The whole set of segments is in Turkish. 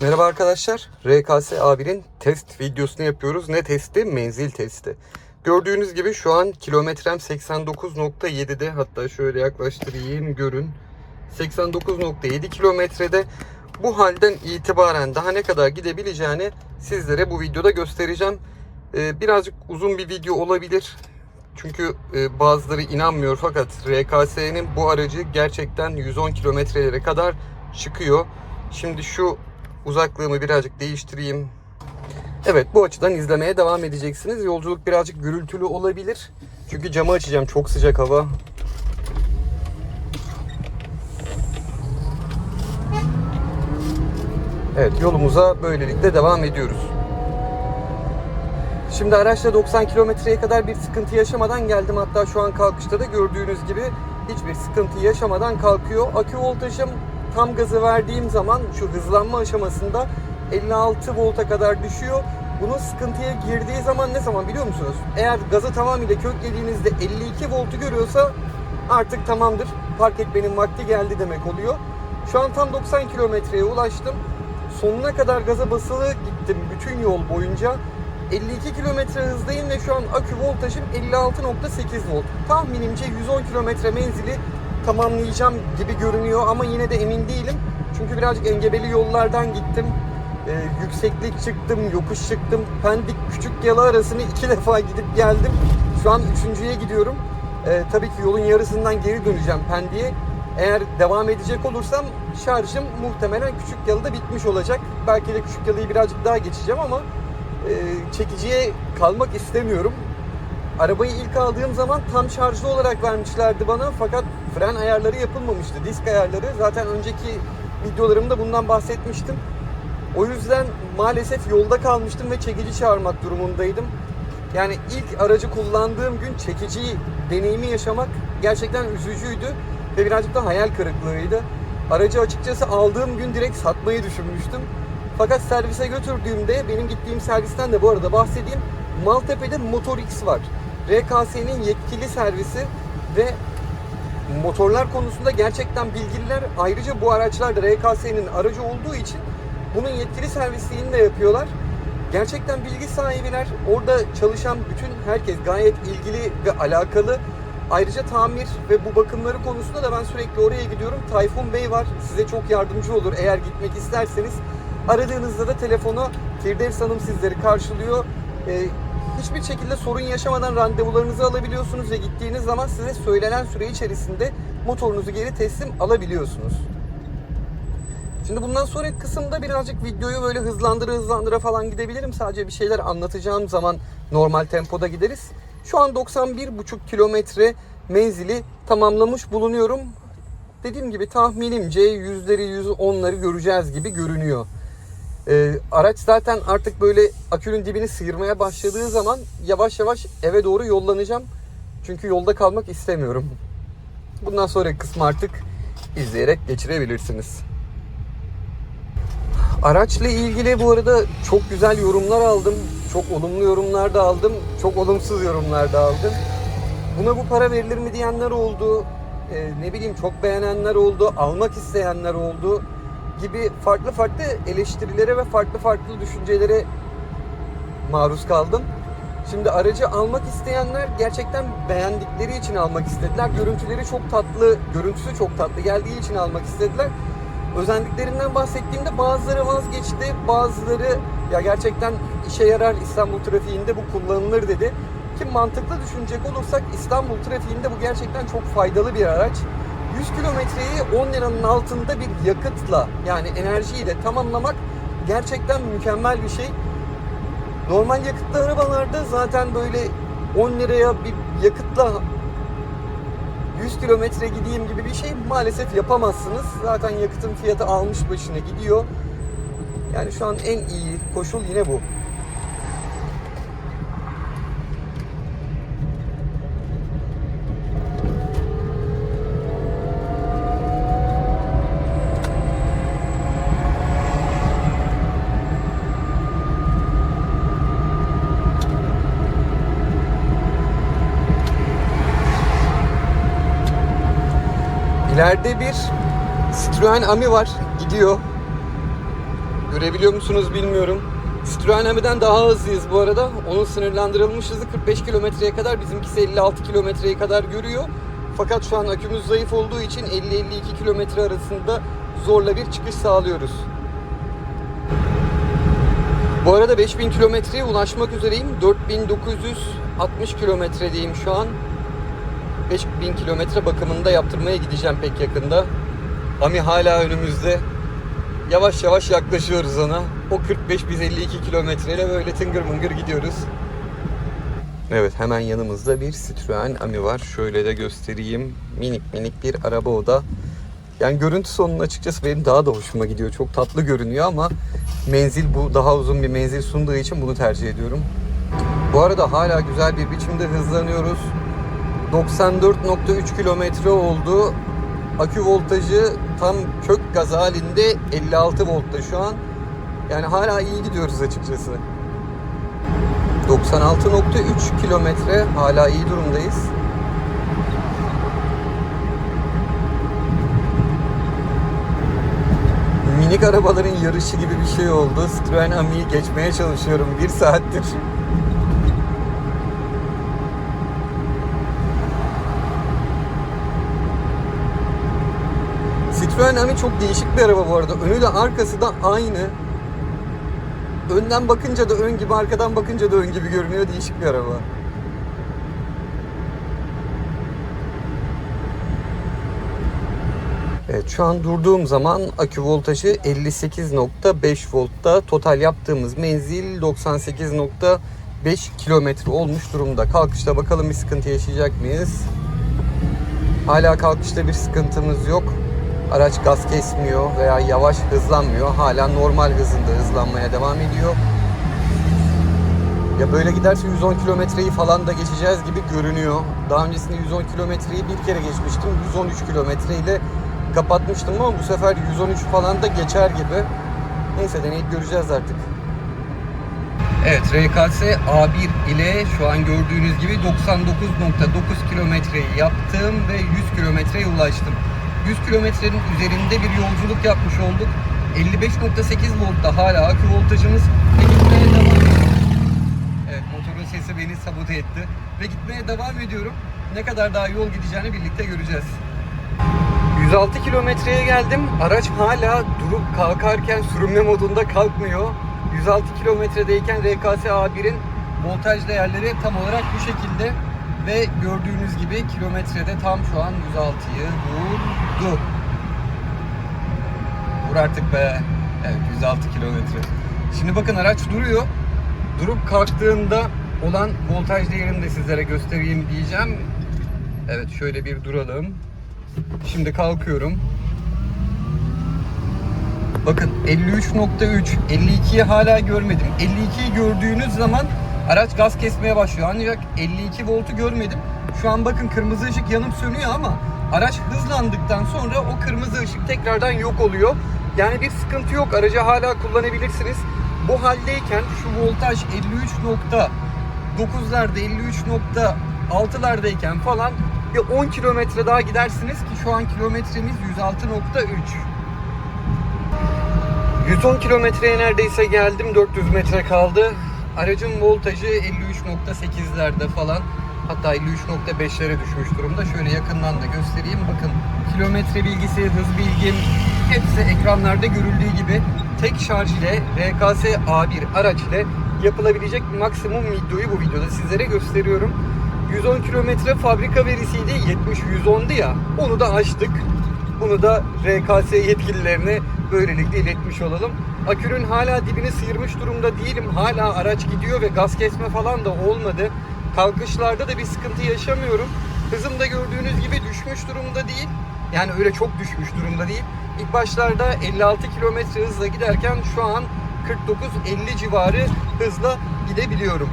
Merhaba arkadaşlar. RKS A1'in test videosunu yapıyoruz. Ne testi? Menzil testi. Gördüğünüz gibi şu an kilometrem 89.7'de. Hatta şöyle yaklaştırayım görün. 89.7 kilometrede. Bu halden itibaren daha ne kadar gidebileceğini sizlere bu videoda göstereceğim. Ee, birazcık uzun bir video olabilir. Çünkü e, bazıları inanmıyor fakat RKS'nin bu aracı gerçekten 110 kilometrelere kadar çıkıyor. Şimdi şu uzaklığımı birazcık değiştireyim. Evet bu açıdan izlemeye devam edeceksiniz. Yolculuk birazcık gürültülü olabilir. Çünkü camı açacağım. Çok sıcak hava. Evet yolumuza böylelikle devam ediyoruz. Şimdi araçla 90 kilometreye kadar bir sıkıntı yaşamadan geldim. Hatta şu an kalkışta da gördüğünüz gibi hiçbir sıkıntı yaşamadan kalkıyor. Akü voltajım tam gazı verdiğim zaman şu hızlanma aşamasında 56 volta kadar düşüyor. Bunun sıkıntıya girdiği zaman ne zaman biliyor musunuz? Eğer gazı tamamıyla köklediğinizde 52 voltu görüyorsa artık tamamdır. Park etmenin vakti geldi demek oluyor. Şu an tam 90 kilometreye ulaştım. Sonuna kadar gaza basılı gittim bütün yol boyunca. 52 kilometre hızdayım ve şu an akü voltajım 56.8 volt. Tahminimce 110 kilometre menzili tamamlayacağım gibi görünüyor ama yine de emin değilim. Çünkü birazcık engebeli yollardan gittim. Ee, yükseklik çıktım, yokuş çıktım. Pendik küçük yalı arasını iki defa gidip geldim. Şu an üçüncüye gidiyorum. Ee, tabii ki yolun yarısından geri döneceğim Pendik'e. Eğer devam edecek olursam şarjım muhtemelen küçük yalıda bitmiş olacak. Belki de küçük yalıyı birazcık daha geçeceğim ama e, çekiciye kalmak istemiyorum. Arabayı ilk aldığım zaman tam şarjlı olarak vermişlerdi bana fakat fren ayarları yapılmamıştı. Disk ayarları zaten önceki videolarımda bundan bahsetmiştim. O yüzden maalesef yolda kalmıştım ve çekici çağırmak durumundaydım. Yani ilk aracı kullandığım gün çekici deneyimi yaşamak gerçekten üzücüydü ve birazcık da hayal kırıklığıydı. Aracı açıkçası aldığım gün direkt satmayı düşünmüştüm. Fakat servise götürdüğümde benim gittiğim servisten de bu arada bahsedeyim. Maltepe'de Motor X var. RKS'nin yetkili servisi ve motorlar konusunda gerçekten bilgililer. Ayrıca bu araçlar da RKS'nin aracı olduğu için bunun yetkili servisliğini de yapıyorlar. Gerçekten bilgi sahibiler. Orada çalışan bütün herkes gayet ilgili ve alakalı. Ayrıca tamir ve bu bakımları konusunda da ben sürekli oraya gidiyorum. Tayfun Bey var. Size çok yardımcı olur eğer gitmek isterseniz. Aradığınızda da telefonu Firdevs Hanım sizleri karşılıyor. Ee, hiçbir şekilde sorun yaşamadan randevularınızı alabiliyorsunuz ve gittiğiniz zaman size söylenen süre içerisinde motorunuzu geri teslim alabiliyorsunuz. Şimdi bundan sonraki kısımda birazcık videoyu böyle hızlandıra hızlandıra falan gidebilirim. Sadece bir şeyler anlatacağım zaman normal tempoda gideriz. Şu an 91,5 kilometre menzili tamamlamış bulunuyorum. Dediğim gibi tahminimce yüzleri yüzü onları göreceğiz gibi görünüyor. Ee, araç zaten artık böyle akünün dibini sıyırmaya başladığı zaman yavaş yavaş eve doğru yollanacağım. Çünkü yolda kalmak istemiyorum. Bundan sonraki kısmı artık izleyerek geçirebilirsiniz. Araçla ilgili bu arada çok güzel yorumlar aldım. Çok olumlu yorumlar da aldım. Çok olumsuz yorumlar da aldım. Buna bu para verilir mi diyenler oldu. Ee, ne bileyim çok beğenenler oldu. Almak isteyenler oldu. Gibi farklı farklı eleştirilere ve farklı farklı düşüncelere maruz kaldım. Şimdi aracı almak isteyenler gerçekten beğendikleri için almak istediler. Görüntüleri çok tatlı, görüntüsü çok tatlı geldiği için almak istediler özendiklerinden bahsettiğimde bazıları vazgeçti, bazıları ya gerçekten işe yarar İstanbul trafiğinde bu kullanılır dedi. Ki mantıklı düşünecek olursak İstanbul trafiğinde bu gerçekten çok faydalı bir araç. 100 kilometreyi 10 liranın altında bir yakıtla yani enerjiyle tamamlamak gerçekten mükemmel bir şey. Normal yakıtlı arabalarda zaten böyle 10 liraya bir yakıtla 100 kilometre gideyim gibi bir şey maalesef yapamazsınız. Zaten yakıtın fiyatı almış başına gidiyor. Yani şu an en iyi koşul yine bu. İleride bir Citroen Ami var. Gidiyor. Görebiliyor musunuz bilmiyorum. Citroen Ami'den daha hızlıyız bu arada. Onun sınırlandırılmış hızı 45 kilometreye kadar. Bizimkisi 56 kilometreye kadar görüyor. Fakat şu an akümüz zayıf olduğu için 50-52 kilometre arasında zorla bir çıkış sağlıyoruz. Bu arada 5000 kilometreye ulaşmak üzereyim. 4960 kilometredeyim şu an. 5000 kilometre bakımını da yaptırmaya gideceğim pek yakında. Ami hala önümüzde. Yavaş yavaş yaklaşıyoruz ona. O 45 biz 52 kilometreyle böyle tıngır mıngır gidiyoruz. Evet hemen yanımızda bir Citroen Ami var. Şöyle de göstereyim. Minik minik bir araba o da. Yani görüntü sonunun açıkçası benim daha da hoşuma gidiyor. Çok tatlı görünüyor ama menzil bu daha uzun bir menzil sunduğu için bunu tercih ediyorum. Bu arada hala güzel bir biçimde hızlanıyoruz. 94.3 kilometre oldu. Akü voltajı tam kök gaz halinde 56 voltta şu an. Yani hala iyi gidiyoruz açıkçası. 96.3 kilometre hala iyi durumdayız. Minik arabaların yarışı gibi bir şey oldu. Citroen Ami'yi geçmeye çalışıyorum bir saattir. Ami çok değişik bir araba bu arada. Önü de arkası da aynı. Önden bakınca da ön gibi, arkadan bakınca da ön gibi görünüyor. Değişik bir araba. Evet şu an durduğum zaman akü voltajı 58.5 voltta. Total yaptığımız menzil 98.5 kilometre olmuş durumda. Kalkışta bakalım bir sıkıntı yaşayacak mıyız? Hala kalkışta bir sıkıntımız yok. Araç gaz kesmiyor veya yavaş hızlanmıyor. Hala normal hızında hızlanmaya devam ediyor. Ya böyle giderse 110 kilometreyi falan da geçeceğiz gibi görünüyor. Daha öncesinde 110 kilometreyi bir kere geçmiştim. 113 kilometreyle kapatmıştım ama bu sefer 113 falan da geçer gibi. Neyse deneyip göreceğiz artık. Evet RKS A1 ile şu an gördüğünüz gibi 99.9 kilometreyi yaptım ve 100 kilometreye ulaştım. 100 kilometrenin üzerinde bir yolculuk yapmış olduk. 55.8 voltta hala akü voltajımız ve gitmeye devam. Evet motorun sesi beni sabote etti ve gitmeye devam ediyorum. Ne kadar daha yol gideceğini birlikte göreceğiz. 106 kilometreye geldim. Araç hala durup kalkarken sürünme modunda kalkmıyor. 106 kilometredeyken RKS A1'in voltaj değerleri tam olarak bu şekilde ve gördüğünüz gibi kilometrede tam şu an 106'yı vurdu. Vur artık be. Evet 106 kilometre. Şimdi bakın araç duruyor. Durup kalktığında olan voltaj değerini de sizlere göstereyim diyeceğim. Evet şöyle bir duralım. Şimdi kalkıyorum. Bakın 53.3, 52'yi hala görmedim. 52'yi gördüğünüz zaman araç gaz kesmeye başlıyor. Ancak 52 voltu görmedim. Şu an bakın kırmızı ışık yanıp sönüyor ama araç hızlandıktan sonra o kırmızı ışık tekrardan yok oluyor. Yani bir sıkıntı yok. Aracı hala kullanabilirsiniz. Bu haldeyken şu voltaj 53.9'larda 53.6'lardayken falan bir 10 kilometre daha gidersiniz ki şu an kilometremiz 106.3. 110 kilometreye neredeyse geldim. 400 metre kaldı. Aracın voltajı 53.8'lerde falan. Hatta 53.5'lere düşmüş durumda. Şöyle yakından da göstereyim. Bakın kilometre bilgisi, hız bilgim hepsi ekranlarda görüldüğü gibi tek şarj ile RKS A1 araç ile yapılabilecek maksimum videoyu bu videoda sizlere gösteriyorum. 110 kilometre fabrika verisiydi. 70-110'du ya. Onu da açtık. Bunu da RKS yetkililerine böylelikle iletmiş olalım. Akünün hala dibini sıyırmış durumda değilim. Hala araç gidiyor ve gaz kesme falan da olmadı. Kalkışlarda da bir sıkıntı yaşamıyorum. Hızım da gördüğünüz gibi düşmüş durumda değil. Yani öyle çok düşmüş durumda değil. İlk başlarda 56 kilometre hızla giderken şu an 49-50 civarı hızla gidebiliyorum.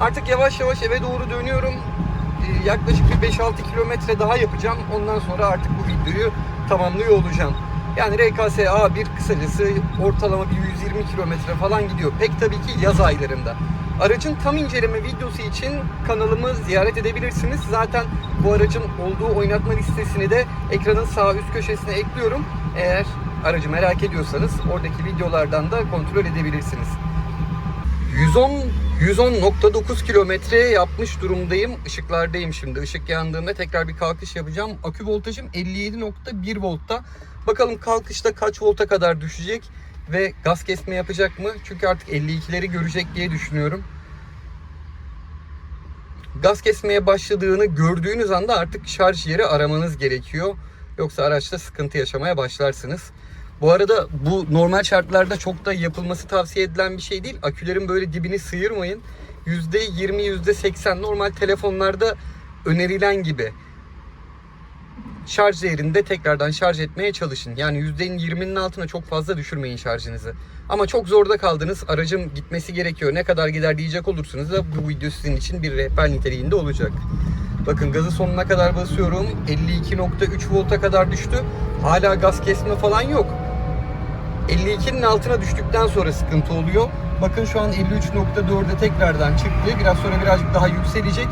Artık yavaş yavaş eve doğru dönüyorum. Ee, Yaklaşık bir 5-6 kilometre daha yapacağım. Ondan sonra artık bu videoyu tamamlıyor olacağım. Yani RKS A1 kısacası ortalama bir 120 kilometre falan gidiyor. Pek tabii ki yaz aylarında. Aracın tam inceleme videosu için kanalımı ziyaret edebilirsiniz. Zaten bu aracın olduğu oynatma listesini de ekranın sağ üst köşesine ekliyorum. Eğer aracı merak ediyorsanız oradaki videolardan da kontrol edebilirsiniz. 110 110.9 kilometre yapmış durumdayım. Işıklardayım şimdi. Işık yandığında tekrar bir kalkış yapacağım. Akü voltajım 57.1 voltta. Bakalım kalkışta kaç volta kadar düşecek ve gaz kesme yapacak mı? Çünkü artık 52'leri görecek diye düşünüyorum. Gaz kesmeye başladığını gördüğünüz anda artık şarj yeri aramanız gerekiyor. Yoksa araçta sıkıntı yaşamaya başlarsınız. Bu arada bu normal şartlarda çok da yapılması tavsiye edilen bir şey değil. Akülerin böyle dibini sıyırmayın. %20, %80 normal telefonlarda önerilen gibi şarj yerinde tekrardan şarj etmeye çalışın. Yani %20'nin altına çok fazla düşürmeyin şarjınızı. Ama çok zorda kaldınız. Aracım gitmesi gerekiyor. Ne kadar gider diyecek olursunuz da bu video sizin için bir rehber niteliğinde olacak. Bakın gazı sonuna kadar basıyorum. 52.3 volta kadar düştü. Hala gaz kesme falan yok. 52'nin altına düştükten sonra sıkıntı oluyor. Bakın şu an 53.4'e tekrardan çıktı. Biraz sonra birazcık daha yükselecek.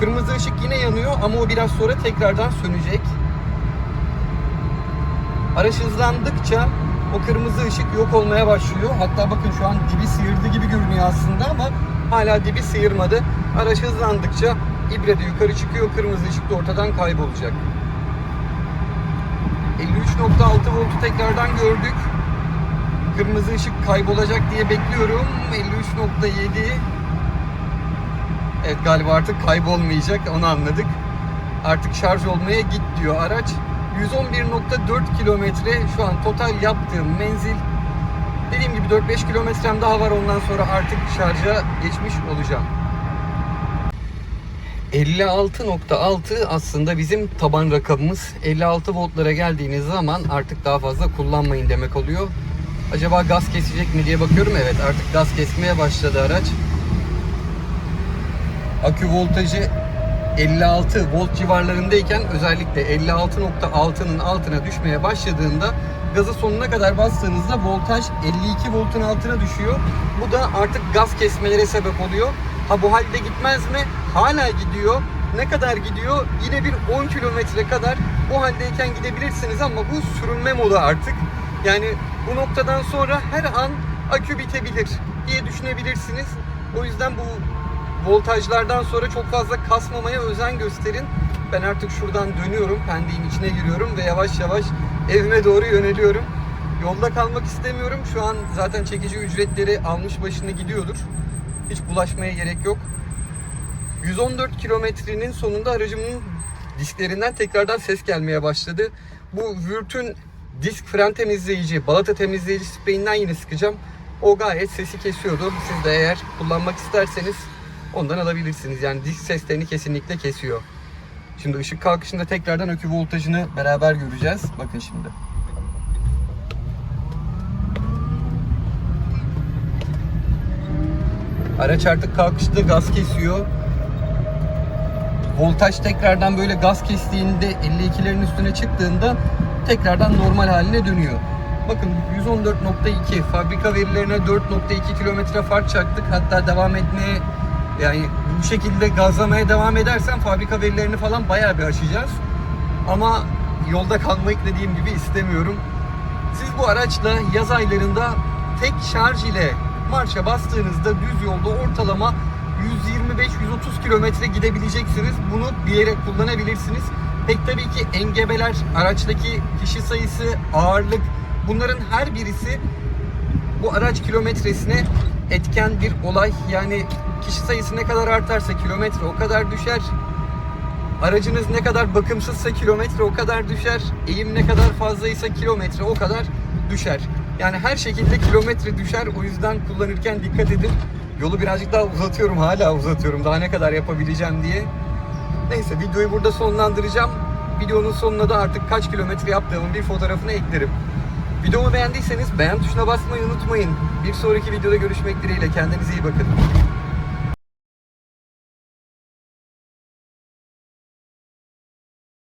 Kırmızı ışık yine yanıyor ama o biraz sonra tekrardan sönecek. Araç hızlandıkça o kırmızı ışık yok olmaya başlıyor. Hatta bakın şu an dibi sıyırdı gibi görünüyor aslında ama hala dibi sıyırmadı. Araç hızlandıkça ibre de yukarı çıkıyor. Kırmızı ışık da ortadan kaybolacak. 53.6 voltu tekrardan gördük. Kırmızı ışık kaybolacak diye bekliyorum. 53.7 Evet galiba artık kaybolmayacak onu anladık. Artık şarj olmaya git diyor araç. 111.4 kilometre şu an total yaptığım menzil. Dediğim gibi 4-5 kilometrem daha var ondan sonra artık şarja geçmiş olacağım. 56.6 aslında bizim taban rakamımız. 56 voltlara geldiğiniz zaman artık daha fazla kullanmayın demek oluyor. Acaba gaz kesecek mi diye bakıyorum. Evet artık gaz kesmeye başladı araç. Akü voltajı 56 volt civarlarındayken özellikle 56.6'nın altına düşmeye başladığında gazı sonuna kadar bastığınızda voltaj 52 voltun altına düşüyor. Bu da artık gaz kesmelere sebep oluyor. Ha bu halde gitmez mi? Hala gidiyor. Ne kadar gidiyor? Yine bir 10 kilometre kadar o haldeyken gidebilirsiniz ama bu sürünme modu artık. Yani bu noktadan sonra her an akü bitebilir diye düşünebilirsiniz. O yüzden bu voltajlardan sonra çok fazla kasmamaya özen gösterin. Ben artık şuradan dönüyorum, pendiğin içine giriyorum ve yavaş yavaş evime doğru yöneliyorum. Yolda kalmak istemiyorum. Şu an zaten çekici ücretleri almış başını gidiyordur. Hiç bulaşmaya gerek yok. 114 kilometrenin sonunda aracımın disklerinden tekrardan ses gelmeye başladı. Bu Vürt'ün disk fren temizleyici, balata temizleyici spreyinden yine sıkacağım. O gayet sesi kesiyordu. Siz de eğer kullanmak isterseniz ondan alabilirsiniz. Yani disk seslerini kesinlikle kesiyor. Şimdi ışık kalkışında tekrardan akü voltajını beraber göreceğiz. Bakın şimdi. Araç artık kalkışta gaz kesiyor. Voltaj tekrardan böyle gaz kestiğinde 52'lerin üstüne çıktığında tekrardan normal haline dönüyor. Bakın 114.2 fabrika verilerine 4.2 kilometre fark çaktık. Hatta devam etmeye yani bu şekilde gazlamaya devam edersen fabrika verilerini falan bayağı bir aşacağız. Ama yolda kalmayı dediğim gibi istemiyorum. Siz bu araçla yaz aylarında tek şarj ile marşa bastığınızda düz yolda ortalama 125-130 kilometre gidebileceksiniz. Bunu bir yere kullanabilirsiniz. Pek tabii ki engebeler, araçtaki kişi sayısı, ağırlık bunların her birisi bu araç kilometresine etken bir olay. Yani kişi sayısı ne kadar artarsa kilometre o kadar düşer. Aracınız ne kadar bakımsızsa kilometre o kadar düşer. Eğim ne kadar fazlaysa kilometre o kadar düşer. Yani her şekilde kilometre düşer. O yüzden kullanırken dikkat edin. Yolu birazcık daha uzatıyorum. Hala uzatıyorum. Daha ne kadar yapabileceğim diye. Neyse videoyu burada sonlandıracağım. Videonun sonuna da artık kaç kilometre yaptığımın bir fotoğrafını eklerim. Videomu beğendiyseniz beğen tuşuna basmayı unutmayın. Bir sonraki videoda görüşmek dileğiyle. Kendinize iyi bakın.